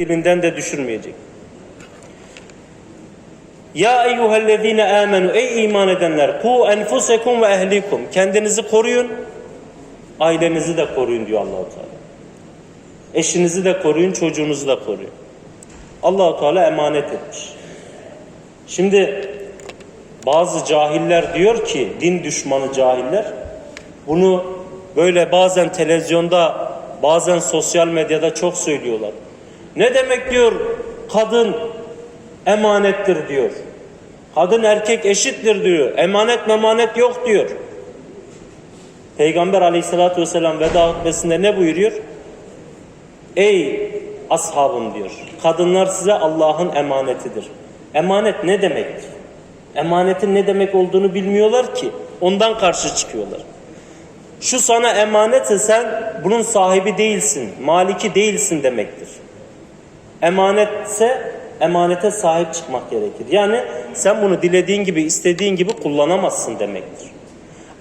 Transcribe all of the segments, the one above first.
dilinden de düşürmeyecek. Ya eyyühellezine amenu ey iman edenler ku enfusekum ve ehlikum kendinizi koruyun ailenizi de koruyun diyor Allahu Teala. Eşinizi de koruyun, çocuğunuzu da koruyun. Allahu Teala emanet etmiş. Şimdi bazı cahiller diyor ki din düşmanı cahiller bunu böyle bazen televizyonda bazen sosyal medyada çok söylüyorlar. Ne demek diyor kadın emanettir diyor. Kadın erkek eşittir diyor. Emanet memanet yok diyor. Peygamber aleyhissalatü vesselam veda hutbesinde ne buyuruyor? Ey ashabım diyor. Kadınlar size Allah'ın emanetidir. Emanet ne demektir? Emanetin ne demek olduğunu bilmiyorlar ki. Ondan karşı çıkıyorlar. Şu sana emanetse sen bunun sahibi değilsin, maliki değilsin demektir. Emanetse emanete sahip çıkmak gerekir. Yani sen bunu dilediğin gibi, istediğin gibi kullanamazsın demektir.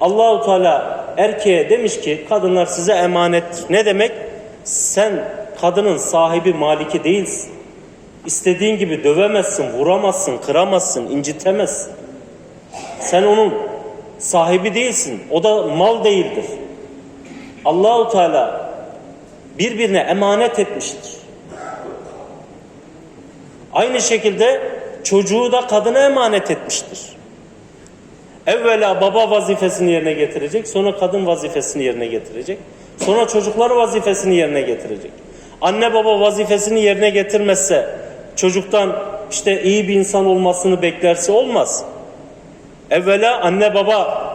Allahu Teala erkeğe demiş ki kadınlar size emanet. Ne demek? Sen kadının sahibi, maliki değilsin. İstediğin gibi dövemezsin, vuramazsın, kıramazsın, incitemezsin. Sen onun sahibi değilsin. O da mal değildir. Allahu Teala birbirine emanet etmiştir. Aynı şekilde çocuğu da kadına emanet etmiştir. Evvela baba vazifesini yerine getirecek, sonra kadın vazifesini yerine getirecek, sonra çocuklar vazifesini yerine getirecek. Anne baba vazifesini yerine getirmezse çocuktan işte iyi bir insan olmasını beklerse olmaz. Evvela anne baba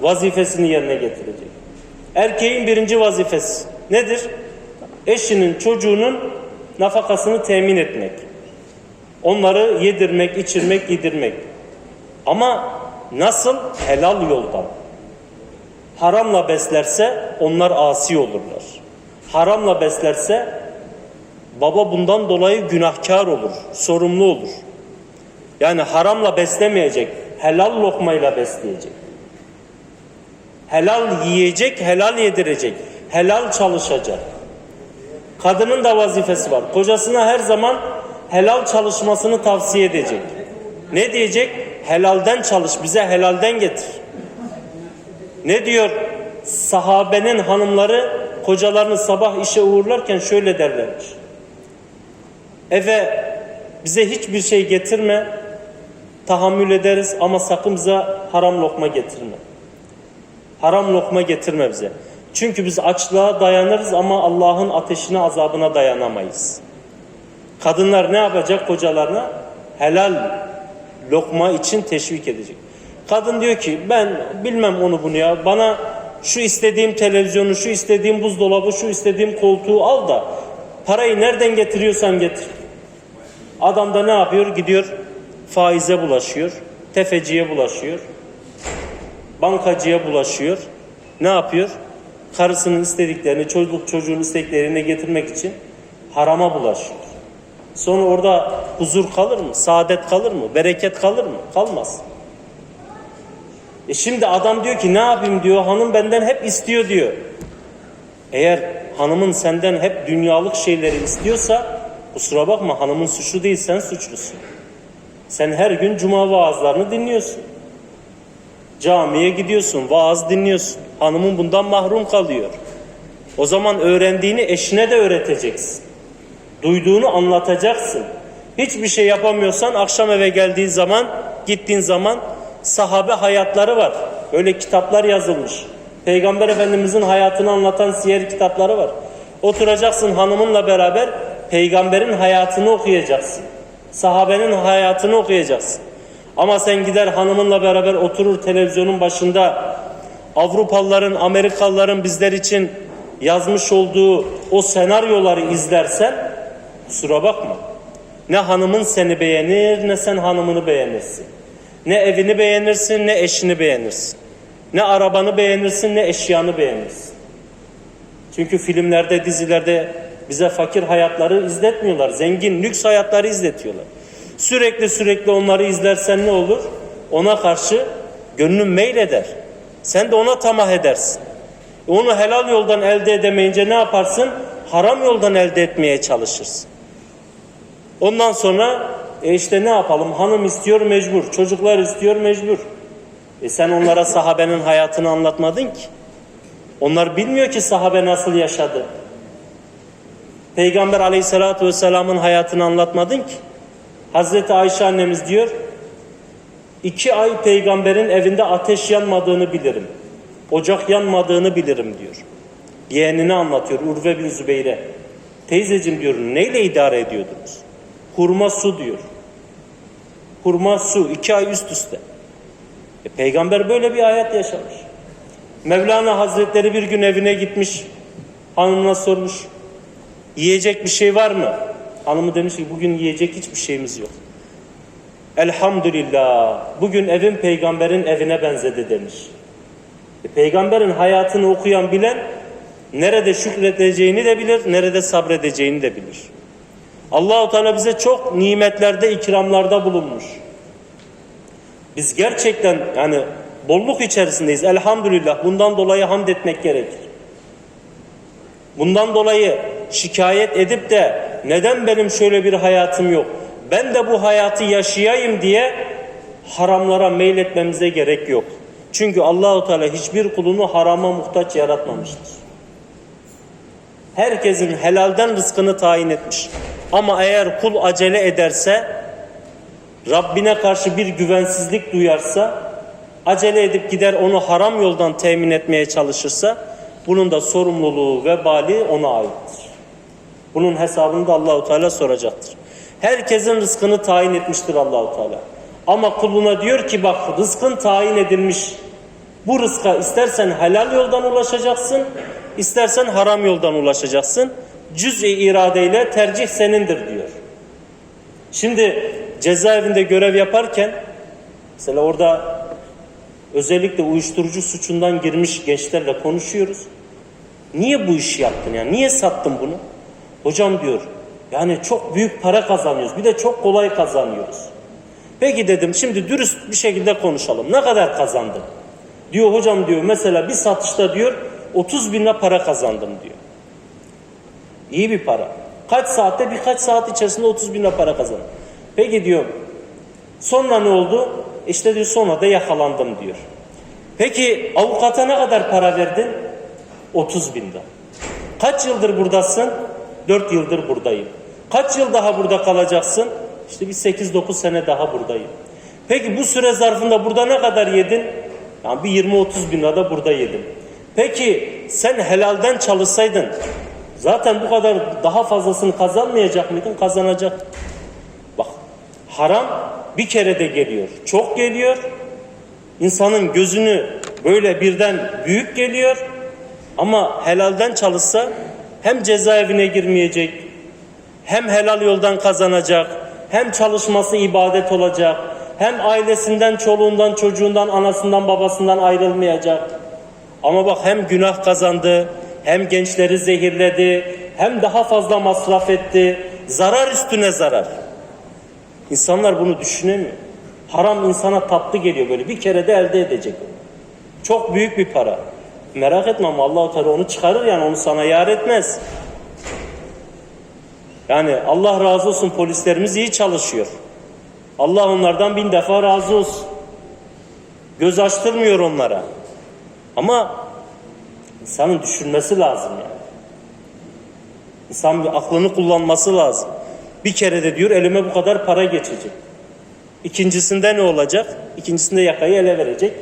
vazifesini yerine getirecek. Erkeğin birinci vazifesi nedir? Eşinin, çocuğunun nafakasını temin etmek. Onları yedirmek, içirmek, giydirmek. Ama nasıl? Helal yoldan. Haramla beslerse onlar asi olurlar. Haramla beslerse baba bundan dolayı günahkar olur, sorumlu olur. Yani haramla beslemeyecek, helal lokmayla besleyecek. Helal yiyecek, helal yedirecek, helal çalışacak. Kadının da vazifesi var. Kocasına her zaman helal çalışmasını tavsiye edecek. Ne diyecek? Helalden çalış, bize helalden getir. Ne diyor? Sahabenin hanımları kocalarını sabah işe uğurlarken şöyle derlermiş. Eve bize hiçbir şey getirme, tahammül ederiz ama sakın bize haram lokma getirme. Haram lokma getirme bize. Çünkü biz açlığa dayanırız ama Allah'ın ateşine azabına dayanamayız. Kadınlar ne yapacak kocalarına? Helal lokma için teşvik edecek. Kadın diyor ki ben bilmem onu bunu ya bana şu istediğim televizyonu, şu istediğim buzdolabı, şu istediğim koltuğu al da parayı nereden getiriyorsan getir. Adam da ne yapıyor? Gidiyor faize bulaşıyor, tefeciye bulaşıyor, bankacıya bulaşıyor. Ne yapıyor? Karısının istediklerini, çocuk çocuğun isteklerini getirmek için harama bulaşıyor. Sonra orada huzur kalır mı? Saadet kalır mı? Bereket kalır mı? Kalmaz. E şimdi adam diyor ki ne yapayım diyor hanım benden hep istiyor diyor. Eğer hanımın senden hep dünyalık şeyleri istiyorsa kusura bakma hanımın suçlu değil sen suçlusun. Sen her gün cuma vaazlarını dinliyorsun. Camiye gidiyorsun, vaaz dinliyorsun. Hanımın bundan mahrum kalıyor. O zaman öğrendiğini eşine de öğreteceksin. Duyduğunu anlatacaksın. Hiçbir şey yapamıyorsan akşam eve geldiğin zaman, gittiğin zaman sahabe hayatları var. Öyle kitaplar yazılmış. Peygamber Efendimizin hayatını anlatan siyer kitapları var. Oturacaksın hanımınla beraber peygamberin hayatını okuyacaksın. Sahabenin hayatını okuyacaksın. Ama sen gider hanımınla beraber oturur televizyonun başında Avrupalıların, Amerikalıların bizler için yazmış olduğu o senaryoları izlersen kusura bakma. Ne hanımın seni beğenir ne sen hanımını beğenirsin. Ne evini beğenirsin ne eşini beğenirsin. Ne arabanı beğenirsin ne eşyanı beğenirsin. Çünkü filmlerde, dizilerde bize fakir hayatları izletmiyorlar. Zengin, lüks hayatları izletiyorlar. Sürekli sürekli onları izlersen ne olur? Ona karşı gönlün meyleder. Sen de ona tamah edersin. Onu helal yoldan elde edemeyince ne yaparsın? Haram yoldan elde etmeye çalışırsın. Ondan sonra e işte ne yapalım? Hanım istiyor mecbur, çocuklar istiyor mecbur. E sen onlara sahabenin hayatını anlatmadın ki. Onlar bilmiyor ki sahabe nasıl yaşadı. Peygamber aleyhissalatü vesselamın hayatını anlatmadın ki. Hazreti Ayşe annemiz diyor, iki ay peygamberin evinde ateş yanmadığını bilirim. Ocak yanmadığını bilirim diyor. Yeğenini anlatıyor Urve bin Zübeyre. Teyzeciğim diyor neyle idare ediyordunuz? Hurma su diyor. Hurma su iki ay üst üste. E, peygamber böyle bir hayat yaşamış. Mevlana Hazretleri bir gün evine gitmiş. Hanımına sormuş. Yiyecek bir şey var mı? Hanımı demiş ki bugün yiyecek hiçbir şeyimiz yok. Elhamdülillah. Bugün evin peygamberin evine benzedi demiş. E, peygamberin hayatını okuyan bilen nerede şükredeceğini de bilir, nerede sabredeceğini de bilir. Allahu Teala bize çok nimetlerde, ikramlarda bulunmuş. Biz gerçekten yani bolluk içerisindeyiz. Elhamdülillah. Bundan dolayı hamd etmek gerekir. Bundan dolayı şikayet edip de neden benim şöyle bir hayatım yok? Ben de bu hayatı yaşayayım diye haramlara meyletmemize gerek yok. Çünkü Allahu Teala hiçbir kulunu harama muhtaç yaratmamıştır. Herkesin helalden rızkını tayin etmiş. Ama eğer kul acele ederse, Rabbine karşı bir güvensizlik duyarsa, acele edip gider onu haram yoldan temin etmeye çalışırsa, bunun da sorumluluğu, vebali ona aittir. Bunun hesabını da Allahu Teala soracaktır. Herkesin rızkını tayin etmiştir Allahu Teala. Ama kuluna diyor ki bak rızkın tayin edilmiş. Bu rızka istersen helal yoldan ulaşacaksın, istersen haram yoldan ulaşacaksın. Cüz-i iradeyle tercih senindir diyor. Şimdi cezaevinde görev yaparken mesela orada özellikle uyuşturucu suçundan girmiş gençlerle konuşuyoruz. Niye bu işi yaptın ya? Niye sattın bunu? Hocam diyor yani çok büyük para kazanıyoruz. Bir de çok kolay kazanıyoruz. Peki dedim şimdi dürüst bir şekilde konuşalım. Ne kadar kazandın? Diyor hocam diyor mesela bir satışta diyor 30 bin lira para kazandım diyor. İyi bir para. Kaç saatte birkaç saat içerisinde 30 bin lira para kazandım. Peki diyor sonra ne oldu? İşte diyor sonra da yakalandım diyor. Peki avukata ne kadar para verdin? 30 bin. Kaç yıldır buradasın? 4 yıldır buradayım. Kaç yıl daha burada kalacaksın? İşte bir 8-9 sene daha buradayım. Peki bu süre zarfında burada ne kadar yedin? Yani bir 20-30 bin lira da burada yedim. Peki sen helalden çalışsaydın zaten bu kadar daha fazlasını kazanmayacak mıydın? Kazanacak. Bak haram bir kere de geliyor. Çok geliyor. İnsanın gözünü böyle birden büyük geliyor. Ama helalden çalışsa hem cezaevine girmeyecek, hem helal yoldan kazanacak, hem çalışması ibadet olacak, hem ailesinden, çoluğundan, çocuğundan, anasından, babasından ayrılmayacak. Ama bak hem günah kazandı, hem gençleri zehirledi, hem daha fazla masraf etti. Zarar üstüne zarar. İnsanlar bunu düşünemiyor. Haram insana tatlı geliyor böyle bir kere de elde edecek. Çok büyük bir para. Merak etme ama Allah-u Teala onu çıkarır yani onu sana yar etmez. Yani Allah razı olsun polislerimiz iyi çalışıyor. Allah onlardan bin defa razı olsun. Göz açtırmıyor onlara. Ama insanın düşünmesi lazım yani. İnsan aklını kullanması lazım. Bir kere de diyor elime bu kadar para geçecek. İkincisinde ne olacak? İkincisinde yakayı ele verecek.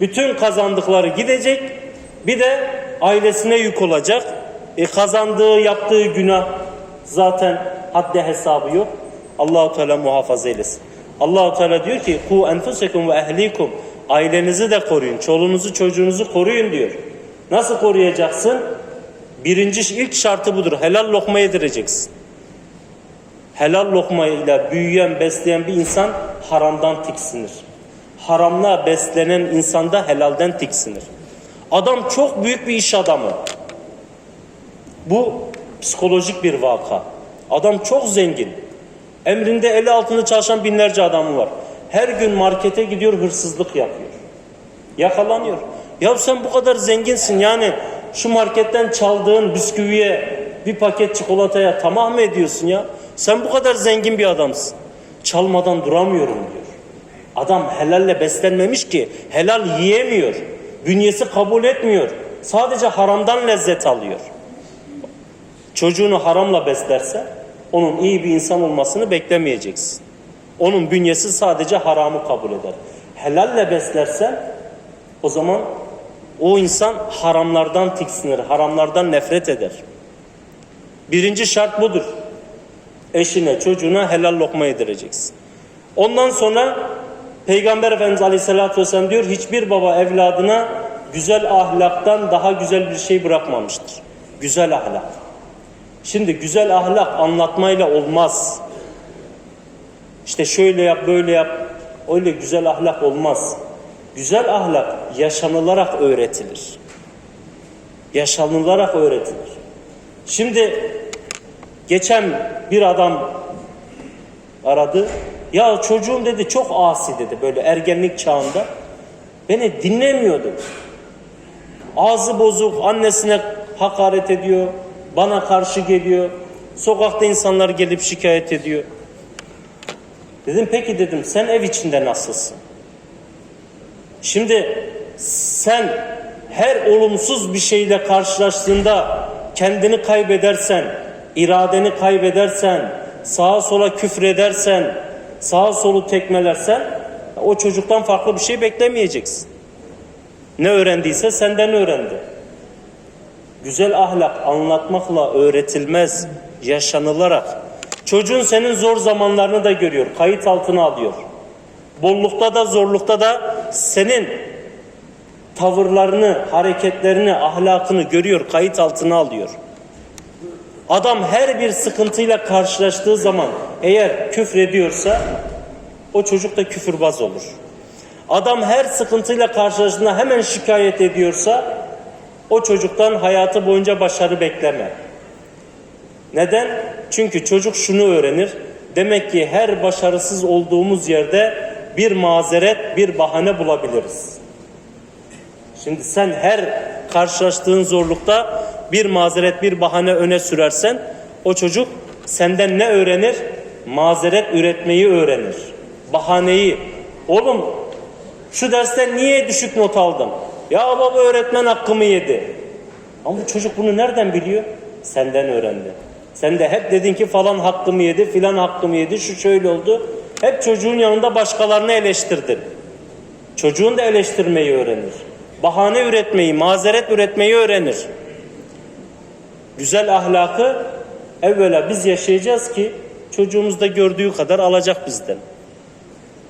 Bütün kazandıkları gidecek. Bir de ailesine yük olacak. E kazandığı, yaptığı günah zaten haddi hesabı yok. Allahu Teala muhafaza eylesin. Allahu Teala diyor ki: "Ku enfusekum ve ehlikum." Ailenizi de koruyun, çoluğunuzu, çocuğunuzu koruyun diyor. Nasıl koruyacaksın? Birinci ilk şartı budur. Helal lokma yedireceksin. Helal lokmayla büyüyen, besleyen bir insan haramdan tiksinir. Haramla beslenen insan da helalden tiksinir. Adam çok büyük bir iş adamı. Bu psikolojik bir vaka. Adam çok zengin. Emrinde eli altında çalışan binlerce adamı var. Her gün markete gidiyor hırsızlık yapıyor. Yakalanıyor. Ya sen bu kadar zenginsin yani şu marketten çaldığın bisküviye bir paket çikolataya tamah mı ediyorsun ya? Sen bu kadar zengin bir adamsın. Çalmadan duramıyorum diyor. Adam helalle beslenmemiş ki helal yiyemiyor. Bünyesi kabul etmiyor. Sadece haramdan lezzet alıyor. Çocuğunu haramla beslerse onun iyi bir insan olmasını beklemeyeceksin. Onun bünyesi sadece haramı kabul eder. Helalle beslersen o zaman o insan haramlardan tiksinir, haramlardan nefret eder. Birinci şart budur. Eşine, çocuğuna helal lokma yedireceksin. Ondan sonra Peygamber Efendimiz Aleyhisselatü Vesselam diyor hiçbir baba evladına güzel ahlaktan daha güzel bir şey bırakmamıştır. Güzel ahlak. Şimdi güzel ahlak anlatmayla olmaz. İşte şöyle yap, böyle yap. Öyle güzel ahlak olmaz. Güzel ahlak yaşanılarak öğretilir. Yaşanılarak öğretilir. Şimdi geçen bir adam aradı. Ya çocuğum dedi çok asi dedi böyle ergenlik çağında. Beni dinlemiyordu. Ağzı bozuk, annesine hakaret ediyor, bana karşı geliyor. Sokakta insanlar gelip şikayet ediyor. Dedim peki dedim sen ev içinde nasılsın? Şimdi sen her olumsuz bir şeyle karşılaştığında kendini kaybedersen, iradeni kaybedersen, sağa sola küfredersen, sağa solu tekmelersen o çocuktan farklı bir şey beklemeyeceksin. Ne öğrendiyse senden öğrendi. Güzel ahlak anlatmakla öğretilmez, yaşanılarak. Çocuğun senin zor zamanlarını da görüyor, kayıt altına alıyor. Bollukta da zorlukta da senin tavırlarını, hareketlerini, ahlakını görüyor, kayıt altına alıyor. Adam her bir sıkıntıyla karşılaştığı zaman eğer küfrediyorsa o çocuk da küfürbaz olur. Adam her sıkıntıyla karşılaştığında hemen şikayet ediyorsa o çocuktan hayatı boyunca başarı bekleme. Neden? Çünkü çocuk şunu öğrenir. Demek ki her başarısız olduğumuz yerde bir mazeret, bir bahane bulabiliriz. Şimdi sen her karşılaştığın zorlukta bir mazeret, bir bahane öne sürersen o çocuk senden ne öğrenir? Mazeret üretmeyi öğrenir. Bahaneyi. Oğlum şu dersten niye düşük not aldım? Ya baba öğretmen hakkımı yedi. Ama bu çocuk bunu nereden biliyor? Senden öğrendi. Sen de hep dedin ki falan hakkımı yedi, filan hakkımı yedi, şu şöyle oldu. Hep çocuğun yanında başkalarını eleştirdin. Çocuğun da eleştirmeyi öğrenir. Bahane üretmeyi, mazeret üretmeyi öğrenir. Güzel ahlakı evvela biz yaşayacağız ki çocuğumuz da gördüğü kadar alacak bizden.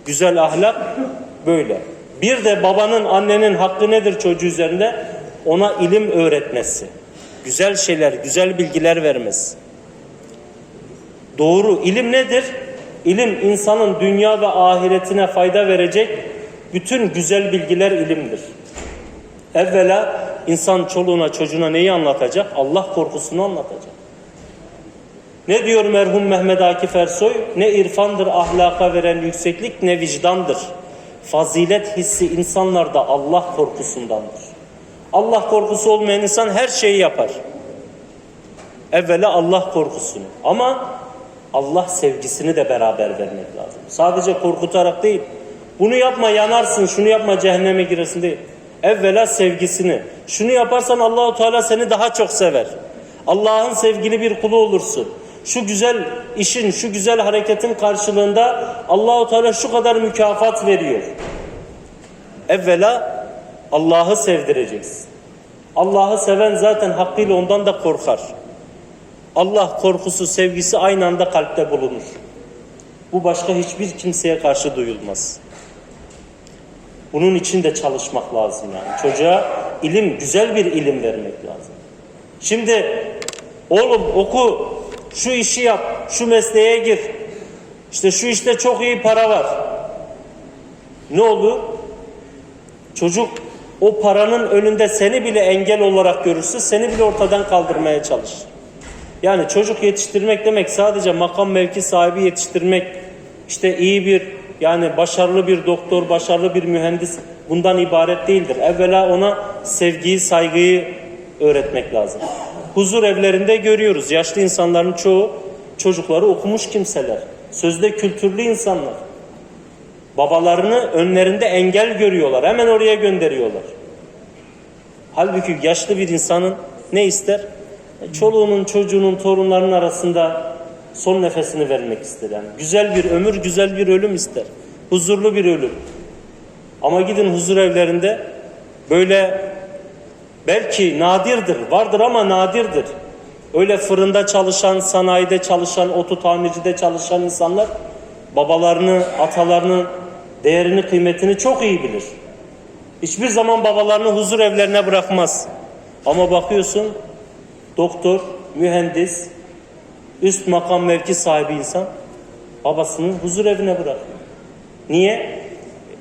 Güzel ahlak böyle. Bir de babanın, annenin hakkı nedir çocuğu üzerinde? Ona ilim öğretmesi. Güzel şeyler, güzel bilgiler vermesi. Doğru ilim nedir? İlim insanın dünya ve ahiretine fayda verecek bütün güzel bilgiler ilimdir. Evvela insan çoluğuna çocuğuna neyi anlatacak? Allah korkusunu anlatacak. Ne diyor merhum Mehmet Akif Ersoy? Ne irfandır ahlaka veren yükseklik ne vicdandır. Fazilet hissi insanlarda Allah korkusundandır. Allah korkusu olmayan insan her şeyi yapar. Evvela Allah korkusunu ama Allah sevgisini de beraber vermek lazım. Sadece korkutarak değil. Bunu yapma yanarsın, şunu yapma cehenneme girersin değil. Evvela sevgisini. Şunu yaparsan Allahu Teala seni daha çok sever. Allah'ın sevgili bir kulu olursun. Şu güzel işin, şu güzel hareketin karşılığında Allahu Teala şu kadar mükafat veriyor. Evvela Allah'ı sevdireceksin. Allah'ı seven zaten hakkıyla ondan da korkar. Allah korkusu, sevgisi aynı anda kalpte bulunur. Bu başka hiçbir kimseye karşı duyulmaz. Bunun için de çalışmak lazım yani. Çocuğa ilim, güzel bir ilim vermek lazım. Şimdi oğlum oku, şu işi yap, şu mesleğe gir. İşte şu işte çok iyi para var. Ne olur? Çocuk o paranın önünde seni bile engel olarak görürse seni bile ortadan kaldırmaya çalışır. Yani çocuk yetiştirmek demek sadece makam mevki sahibi yetiştirmek, işte iyi bir yani başarılı bir doktor, başarılı bir mühendis bundan ibaret değildir. Evvela ona sevgiyi, saygıyı öğretmek lazım. Huzur evlerinde görüyoruz. Yaşlı insanların çoğu çocukları okumuş kimseler. Sözde kültürlü insanlar. Babalarını önlerinde engel görüyorlar. Hemen oraya gönderiyorlar. Halbuki yaşlı bir insanın ne ister? Çoluğunun, çocuğunun, torunlarının arasında son nefesini vermek ister. Yani güzel bir ömür, güzel bir ölüm ister. Huzurlu bir ölüm. Ama gidin huzur evlerinde böyle belki nadirdir, vardır ama nadirdir. Öyle fırında çalışan, sanayide çalışan, otu tamircide çalışan insanlar babalarını, atalarının değerini, kıymetini çok iyi bilir. Hiçbir zaman babalarını huzur evlerine bırakmaz. Ama bakıyorsun doktor, mühendis, üst makam mevki sahibi insan babasını huzur evine bırakıyor. Niye?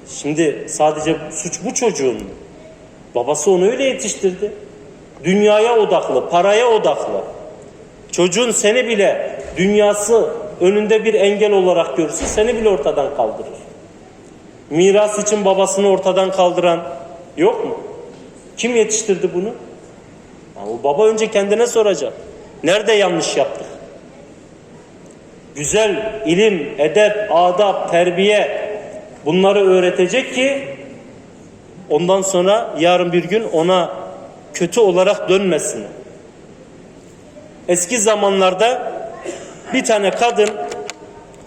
Şimdi sadece suç bu çocuğun. Babası onu öyle yetiştirdi. Dünyaya odaklı, paraya odaklı. Çocuğun seni bile dünyası önünde bir engel olarak görürse seni bile ortadan kaldırır. Miras için babasını ortadan kaldıran yok mu? Kim yetiştirdi bunu? O baba önce kendine soracak. Nerede yanlış yaptık? Güzel ilim, edep, adap, terbiye bunları öğretecek ki ondan sonra yarın bir gün ona kötü olarak dönmesin. Eski zamanlarda bir tane kadın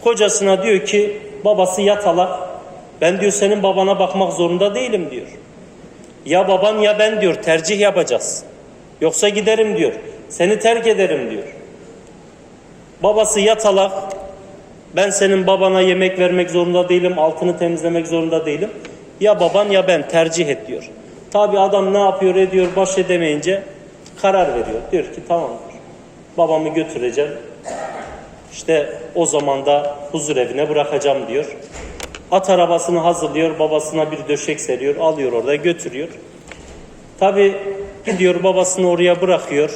kocasına diyor ki babası yatalak ben diyor senin babana bakmak zorunda değilim diyor. Ya baban ya ben diyor tercih yapacağız. Yoksa giderim diyor. Seni terk ederim diyor. Babası yatalak ben senin babana yemek vermek zorunda değilim, altını temizlemek zorunda değilim. Ya baban ya ben tercih et diyor. Tabi adam ne yapıyor ediyor baş edemeyince karar veriyor. Diyor ki tamam. Babamı götüreceğim. İşte o zaman da huzur evine bırakacağım diyor. At arabasını hazırlıyor, babasına bir döşek seriyor, alıyor orada götürüyor. Tabi gidiyor babasını oraya bırakıyor.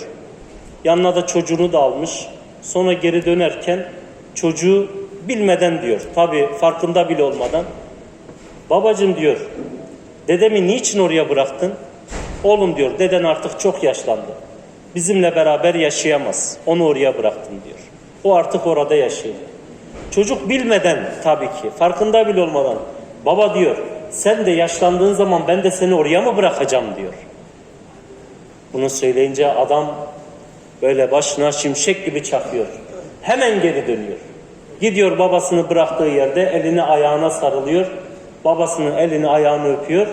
Yanına da çocuğunu da almış. Sonra geri dönerken çocuğu bilmeden diyor. Tabi farkında bile olmadan. Babacım diyor. Dedemi niçin oraya bıraktın? Oğlum diyor deden artık çok yaşlandı. Bizimle beraber yaşayamaz. Onu oraya bıraktım diyor. O artık orada yaşayacak. Çocuk bilmeden tabii ki farkında bile olmadan baba diyor sen de yaşlandığın zaman ben de seni oraya mı bırakacağım diyor. Bunu söyleyince adam böyle başına şimşek gibi çakıyor. Hemen geri dönüyor. Gidiyor babasını bıraktığı yerde elini ayağına sarılıyor. Babasının elini ayağını öpüyor.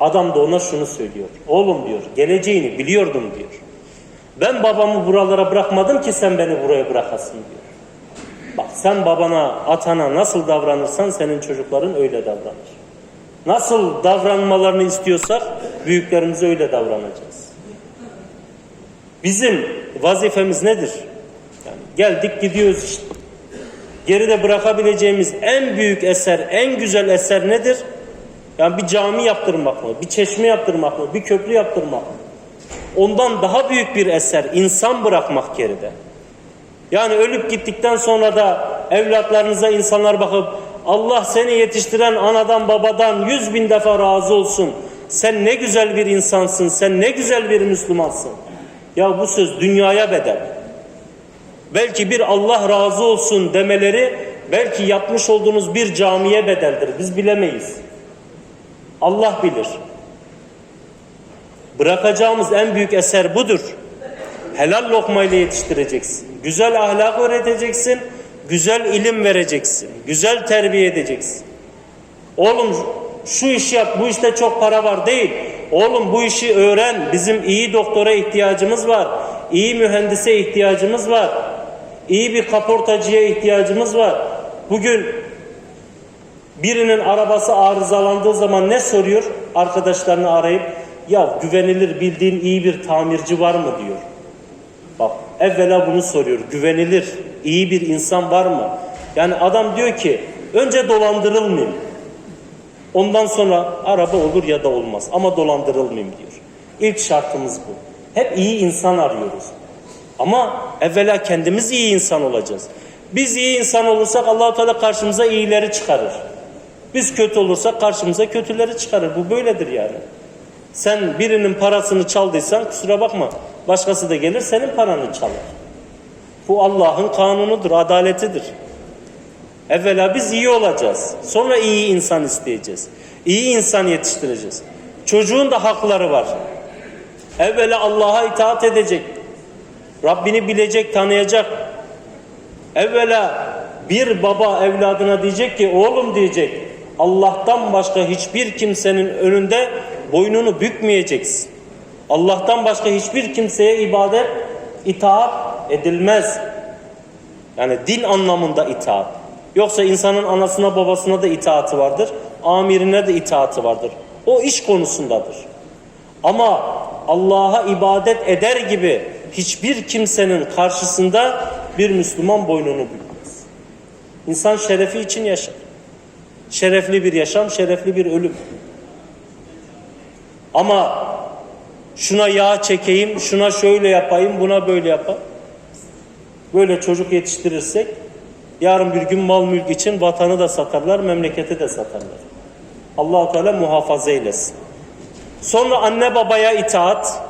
Adam da ona şunu söylüyor. Oğlum diyor geleceğini biliyordum diyor. Ben babamı buralara bırakmadım ki sen beni buraya bırakasın diyor. Bak sen babana, atana nasıl davranırsan senin çocukların öyle davranır. Nasıl davranmalarını istiyorsak büyüklerimize öyle davranacağız. Bizim vazifemiz nedir? Yani geldik gidiyoruz işte. Geride bırakabileceğimiz en büyük eser, en güzel eser nedir? Yani bir cami yaptırmak mı? Bir çeşme yaptırmak mı? Bir köprü yaptırmak mı? Ondan daha büyük bir eser insan bırakmak geride. Yani ölüp gittikten sonra da evlatlarınıza insanlar bakıp Allah seni yetiştiren anadan babadan yüz bin defa razı olsun. Sen ne güzel bir insansın, sen ne güzel bir Müslümansın. Ya bu söz dünyaya bedel. Belki bir Allah razı olsun demeleri belki yapmış olduğunuz bir camiye bedeldir. Biz bilemeyiz. Allah bilir. Bırakacağımız en büyük eser budur. Helal lokmayla yetiştireceksin. Güzel ahlak öğreteceksin. Güzel ilim vereceksin. Güzel terbiye edeceksin. Oğlum şu işi yap, bu işte çok para var değil. Oğlum bu işi öğren. Bizim iyi doktora ihtiyacımız var. İyi mühendise ihtiyacımız var. İyi bir kaportacıya ihtiyacımız var. Bugün birinin arabası arızalandığı zaman ne soruyor? Arkadaşlarını arayıp ya güvenilir bildiğin iyi bir tamirci var mı diyor. Bak evvela bunu soruyor. Güvenilir, iyi bir insan var mı? Yani adam diyor ki önce dolandırılmayayım. Ondan sonra araba olur ya da olmaz ama dolandırılmayayım diyor. İlk şartımız bu. Hep iyi insan arıyoruz. Ama evvela kendimiz iyi insan olacağız. Biz iyi insan olursak Allahu Teala karşımıza iyileri çıkarır. Biz kötü olursak karşımıza kötüleri çıkarır. Bu böyledir yani. Sen birinin parasını çaldıysan kusura bakma. Başkası da gelir senin paranı çalar. Bu Allah'ın kanunudur, adaletidir. Evvela biz iyi olacağız. Sonra iyi insan isteyeceğiz. İyi insan yetiştireceğiz. Çocuğun da hakları var. Evvela Allah'a itaat edecek. Rabbini bilecek, tanıyacak. Evvela bir baba evladına diyecek ki oğlum diyecek Allah'tan başka hiçbir kimsenin önünde boynunu bükmeyeceksin. Allah'tan başka hiçbir kimseye ibadet, itaat edilmez. Yani din anlamında itaat. Yoksa insanın anasına babasına da itaati vardır. Amirine de itaati vardır. O iş konusundadır. Ama Allah'a ibadet eder gibi hiçbir kimsenin karşısında bir Müslüman boynunu bükmez. İnsan şerefi için yaşar. Şerefli bir yaşam, şerefli bir ölüm. Ama şuna yağ çekeyim, şuna şöyle yapayım, buna böyle yapayım. Böyle çocuk yetiştirirsek yarın bir gün mal mülk için vatanı da satarlar, memleketi de satarlar. allah Teala muhafaza eylesin. Sonra anne babaya itaat,